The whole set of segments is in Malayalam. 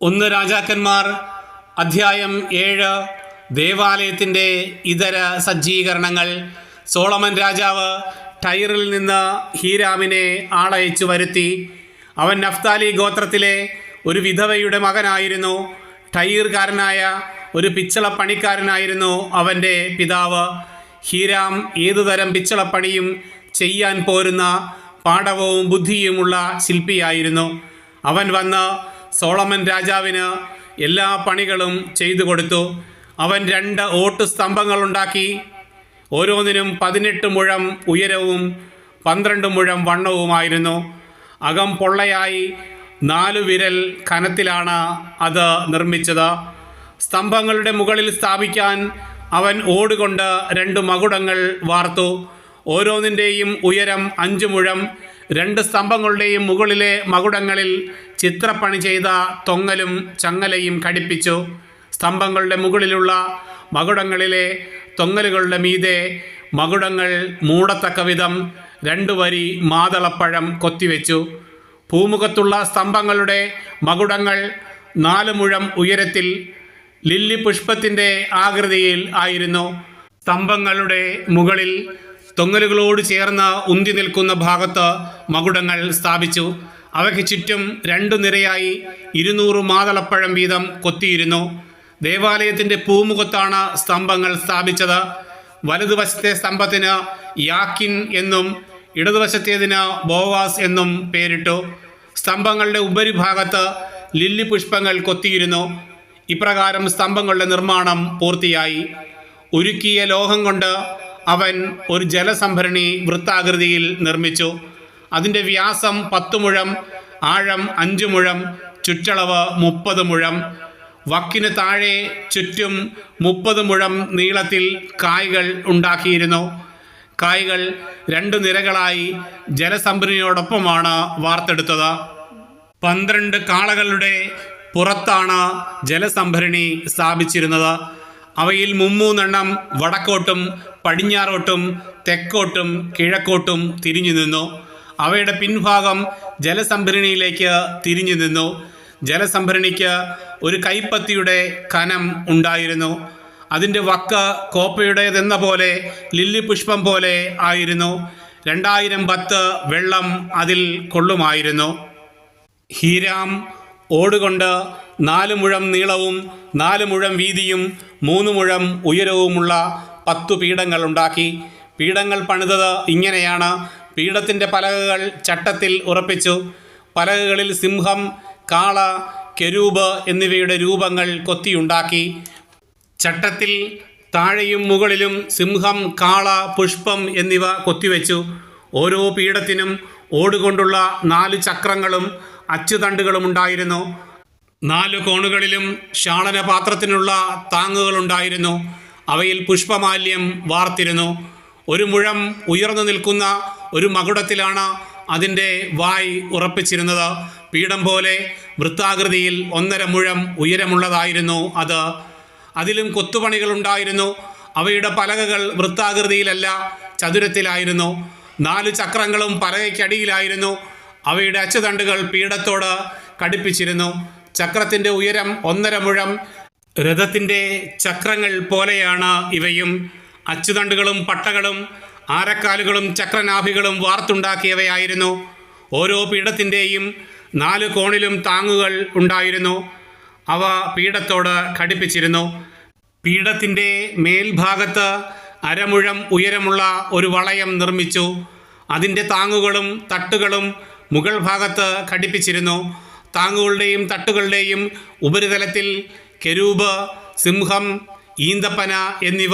ഒന്ന് രാജാക്കന്മാർ അധ്യായം ഏഴ് ദേവാലയത്തിന്റെ ഇതര സജ്ജീകരണങ്ങൾ. സോളമൻ രാജാവ് ടൈറിൽ നിന്ന് ഹീരാമിനെ ആളയച്ചു വരുത്തി. അവൻ നഫ്താലി ഗോത്രത്തിലെ ഒരു വിധവയുടെ മകനായിരുന്നു. ടൈർകാരനായ ഒരു പിച്ചളപ്പണിക്കാരനായിരുന്നു അവന്റെ പിതാവ്. ഹീരാം ഏതുതരം പിച്ചളപ്പണിയും ചെയ്യാൻ പോരുന്ന പാടവവും ബുദ്ധിയുമുള്ള ശില്പിയായിരുന്നു. അവൻ വന്ന് സോളമൻ രാജാവിന് എല്ലാ പണികളും ചെയ്തു കൊടുത്തു. അവൻ രണ്ട് ഓട്ട് സ്തംഭങ്ങളുണ്ടാക്കി. ഓരോന്നിനും പതിനെട്ട് മുഴം ഉയരവും പന്ത്രണ്ട് മുഴം വണ്ണവുമായിരുന്നു. അകം പൊള്ളയായി നാലു വിരൽ കനത്തിലാണ് അത് നിർമ്മിച്ചത്. സ്തംഭങ്ങളുടെ മുകളിൽ സ്ഥാപിക്കാൻ അവൻ ഓടുകൊണ്ട് രണ്ട് മകുടങ്ങൾ വാർത്തു. ഓരോന്നിന്റെയും ഉയരം അഞ്ചു മുഴം രണ്ട് സ്തംഭങ്ങളുടെയും മുകളിലെ മകുടങ്ങളിൽ ചിത്രപ്പണി ചെയ്ത തൊങ്ങലും ചങ്ങലയും ഘടിപ്പിച്ചു. സ്തംഭങ്ങളുടെ മുകളിലുള്ള മകുടങ്ങളിലെ തൊങ്ങലുകളുടെ മീതെ മകുടങ്ങൾ മൂടത്തക്ക വിധം രണ്ടു വരി മാതളപ്പഴം കൊത്തിവെച്ചു. പൂമുഖത്തുള്ള സ്തംഭങ്ങളുടെ മകുടങ്ങൾ നാല് മുഴം ഉയരത്തിൽ ലില്ലി പുഷ്പത്തിന്റെ ആകൃതിയിൽ ആയിരുന്നു. സ്തംഭങ്ങളുടെ മുകളിൽ തൊങ്ങലുകളോട് ചേർന്ന് ഉന്തി നിൽക്കുന്ന ഭാഗത്ത് മകുടങ്ങൾ സ്ഥാപിച്ചു. അവയ്ക്ക് ചുറ്റും രണ്ടു നിരയായി ഇരുന്നൂറ് മാതളപ്പഴം വീതം കൊത്തിയിരുന്നു. ദേവാലയത്തിന്റെ പൂമുഖത്താണ് സ്തംഭങ്ങൾ സ്ഥാപിച്ചത്. വലതുവശത്തെ സ്തംഭത്തിന് യാക്കിൻ എന്നും ഇടതുവശത്തേതിന് ബോവാസ് എന്നും പേരിട്ടു. സ്തംഭങ്ങളുടെ ഉപരിഭാഗത്ത് ലില്ലി പുഷ്പങ്ങൾ കൊത്തിയിരുന്നു. ഇപ്രകാരം സ്തംഭങ്ങളുടെ നിർമ്മാണം പൂർത്തിയായി. ഉരുക്കിയ ലോഹം കൊണ്ട് അവൻ ഒരു ജലസംഭരണി വൃത്താകൃതിയിൽ നിർമ്മിച്ചു. അതിന്റെ വ്യാസം പത്ത് മുഴം ആഴം അഞ്ച് മുഴം ചുറ്റളവ് മുപ്പത് മുഴം. വക്കിന് താഴെ ചുറ്റും മുപ്പത് മുഴം നീളത്തിൽ കായ്കൾ ഉണ്ടാക്കിയിരുന്നു. കായ്കൾ രണ്ട് നിരകളായി ജലസംഭരണിയോടൊപ്പമാണ് വാർത്തെടുത്തത്. പന്ത്രണ്ട് കാളകളുടെ പുറത്താണ് ജലസംഭരണി സ്ഥാപിച്ചിരുന്നത്. അവയിൽ മുമ്മൂന്നെണ്ണം വടക്കോട്ടും പടിഞ്ഞാറോട്ടും തെക്കോട്ടും കിഴക്കോട്ടും തിരിഞ്ഞു നിന്നു. അവയുടെ പിൻഭാഗം ജലസംഭരണിയിലേക്ക് തിരിഞ്ഞു നിന്നു. ജലസംഭരണിക്ക് ഒരു കൈപ്പത്തിയുടെ കനം ഉണ്ടായിരുന്നു. അതിന്റെ വക്ക് കോപ്പയുടേതെന്ന പോലെ ലില്ലി പുഷ്പം പോലെ ആയിരുന്നു. രണ്ടായിരം പത്ത് വെള്ളം അതിൽ കൊള്ളുമായിരുന്നു. ഹീരാം ഓടുകൊണ്ട് നാല് മുഴം നീളവും നാല് മുഴം വീതിയും മൂന്ന് മുഴം ഉയരവുമുള്ള പത്തു പീഠങ്ങൾ ഉണ്ടാക്കി. പീഠങ്ങൾ പണിതത് ഇങ്ങനെയാണ്. പീഠത്തിന്റെ പലകകൾ ചട്ടത്തിൽ ഉറപ്പിച്ചു. പലകകളിൽ സിംഹം കാള കെരൂബ് എന്നിവയുടെ രൂപങ്ങൾ കൊത്തിയുണ്ടാക്കി. ചട്ടത്തിൽ താഴെയും മുകളിലും സിംഹം കാള പുഷ്പം എന്നിവ കൊത്തിവെച്ചു. ഓരോ പീഠത്തിനും ഓടുകൊണ്ടുള്ള നാല് ചക്രങ്ങളും അച്ചുതണ്ടുകളും ഉണ്ടായിരുന്നു. നാല് കോണുകളിലും ശാളന പാത്രത്തിനുള്ള താങ്ങുകളുണ്ടായിരുന്നു അവയിൽ പുഷ്പമാല്യം വാർത്തിരുന്നു. ഒരു മുഴം ഉയർന്നു നിൽക്കുന്ന ഒരു മകുടത്തിലാണ് അതിന്റെ വായ് ഉറപ്പിച്ചിരുന്നത്. പീഠം പോലെ വൃത്താകൃതിയിൽ ഒന്നര മുഴം ഉയരമുള്ളതായിരുന്നു അത്. അതിലും കൊത്തുപണികൾ ഉണ്ടായിരുന്നു. അവയുടെ പലകകൾ വൃത്താകൃതിയിലല്ല ചതുരത്തിലായിരുന്നു. നാല് ചക്രങ്ങളും പലകയ്ക്കടിയിലായിരുന്നു. അവയുടെ അച്ചുതണ്ടുകൾ പീഠത്തോട് കടുപ്പിച്ചിരുന്നു. ചക്രത്തിന്റെ ഉയരം ഒന്നര മുഴം. രഥത്തിന്റെ ചക്രങ്ങൾ പോലെയാണ് ഇവയും. അച്ചുതണ്ടുകളും പട്ടകളും ആരക്കാലുകളും ചക്രനാഭികളും വാർത്തുണ്ടാക്കിയവയായിരുന്നു. ഓരോ പീഠത്തിന്റെയും നാല് കോണിലും താങ്ങുകൾ ഉണ്ടായിരുന്നു. അവ പീഠത്തോട് ഘടിപ്പിച്ചിരുന്നു പീഠത്തിന്റെ മേൽഭാഗത്ത് അരമുഴം ഉയരമുള്ള ഒരു വളയം നിർമ്മിച്ചു. അതിന്റെ താങ്ങുകളും തട്ടുകളും മുകൾ ഭാഗത്ത് ഘടിപ്പിച്ചിരുന്നു. താങ്ങുകളുടെയും തട്ടുകളുടെയും ഉപരിതലത്തിൽ കെരൂബ് സിംഹം ഈന്തപ്പന എന്നിവ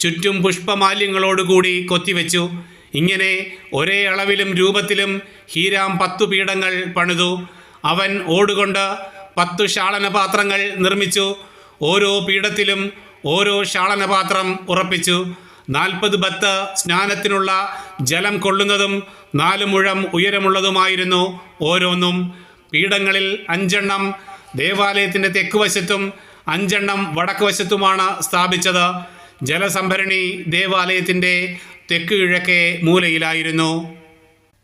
ചുറ്റും പുഷ്പമാല്യങ്ങളോടുകൂടി കൊത്തിവെച്ചു. ഇങ്ങനെ ഒരേ അളവിലും രൂപത്തിലും ഹീരാം പത്തു പീഠങ്ങൾ പണിതു. അവൻ ഓടുകൊണ്ട് പത്തു ശാളനപാത്രങ്ങൾ നിർമ്മിച്ചു. ഓരോ പീഠത്തിലും ഓരോ ശാളനപാത്രം ഉറപ്പിച്ചു. നാൽപ്പത് ബത്ത് സ്നാനത്തിനുള്ള ജലം കൊള്ളുന്നതും നാല് മുഴം ഉയരമുള്ളതുമായിരുന്നു ഓരോന്നും. പീഠങ്ങളിൽ അഞ്ചെണ്ണം ദേവാലയത്തിന്റെ തെക്ക് വശത്തും അഞ്ചെണ്ണം വടക്ക് വശത്തുമാണ് സ്ഥാപിച്ചത്. ജലസംഭരണി ദേവാലയത്തിന്റെ തെക്ക് കിഴക്കേ മൂലയിലായിരുന്നു.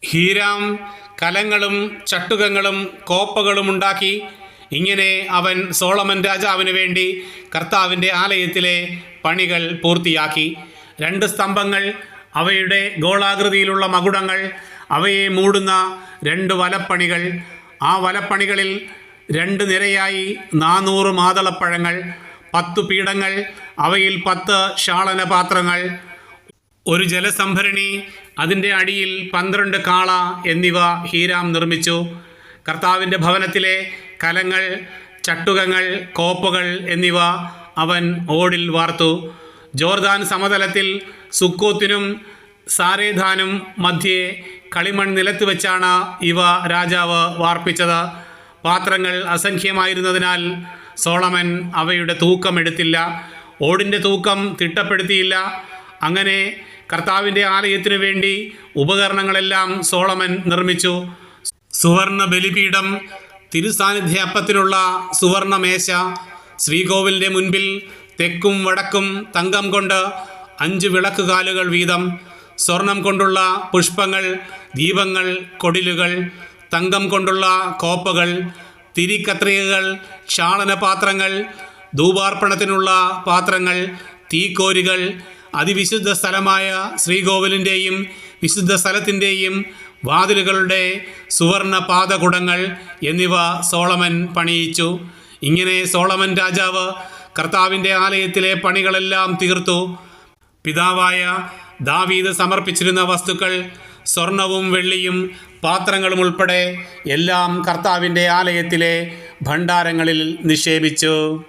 ഹീരാം കലങ്ങളും ചട്ടുകങ്ങളും കോപ്പകളും ഉണ്ടാക്കി ഇങ്ങനെ അവൻ സോളമൻ രാജാവിന് വേണ്ടി കർത്താവിന്റെ ആലയത്തിലെ പണികൾ പൂർത്തിയാക്കി. രണ്ട് സ്തംഭങ്ങൾ അവയുടെ ഗോളാകൃതിയിലുള്ള മകുടങ്ങൾ അവയെ മൂടുന്ന രണ്ട് വലപ്പണികൾ. ആ വലപ്പണികളിൽ രണ്ട് നിരയായി നാനൂറ് മാതളപ്പഴങ്ങൾ പത്ത് പീഠങ്ങൾ അവയിൽ പത്ത് ശാളന പാത്രങ്ങൾ ഒരു ജലസംഭരണി അതിന്റെ അടിയിൽ പന്ത്രണ്ട് കാള എന്നിവ ഹീരാം നിർമ്മിച്ചു. കർത്താവിന്റെ ഭവനത്തിലെ കലങ്ങൾ ചട്ടുകങ്ങൾ കോപ്പുകൾ എന്നിവ അവൻ ഓടിൽ വാർത്തു. ജോർദാൻ സമതലത്തിൽ സുക്കോത്തിനും സാരേധാനും മധ്യേ കളിമൺ നിലത്ത് വെച്ചാണ് ഇവ രാജാവ് വാർപ്പിച്ചത്. പാത്രങ്ങൾ അസംഖ്യമായിരുന്നതിനാൽ സോളമൻ അവയുടെ തൂക്കം എടുത്തില്ല. ഓടിന്റെ തൂക്കം തിട്ടപ്പെടുത്തിയില്ല. അങ്ങനെ കർത്താവിന്റെ ആലയത്തിനു വേണ്ടി ഉപകരണങ്ങളെല്ലാം സോളമൻ നിർമ്മിച്ചു. സുവർണ ബലിപീഠം തിരുസാന്നിധ്യപ്പത്തിനുള്ള സുവർണ മേശ ശ്രീകോവിലിന്റെ മുൻപിൽ തെക്കും വടക്കും തങ്കം കൊണ്ട് അഞ്ച് വിളക്കുകാലുകൾ വീതം സ്വർണം കൊണ്ടുള്ള പുഷ്പങ്ങൾ ദീപങ്ങൾ കൊടിലുകൾ തങ്കം കൊണ്ടുള്ള കോപ്പകൾ തിരിക്കത്രികകൾ ക്ഷാളന പാത്രങ്ങൾ ധൂപാർപ്പണത്തിനുള്ള പാത്രങ്ങൾ തീക്കോരികൾ അതിവിശുദ്ധ സ്ഥലമായ ശ്രീകോവിലിന്റെയും വിശുദ്ധ സ്ഥലത്തിന്റെയും വാതിലുകളുടെ സുവർണ പാതകുടങ്ങൾ എന്നിവ സോളമൻ പണിയിച്ചു. ഇങ്ങനെ സോളമൻ രാജാവ് കർത്താവിന്റെ ആലയത്തിലെ പണികളെല്ലാം തീർത്തു. പിതാവായ ദാവീദ് സമർപ്പിച്ചിരുന്ന വസ്തുക്കൾ സ്വർണവും വെള്ളിയും പാത്രങ്ങളും ഉൾപ്പെടെ എല്ലാം കർത്താവിന്റെ ആലയത്തിലെ ഭണ്ഡാരങ്ങളിൽ നിക്ഷേപിച്ചു.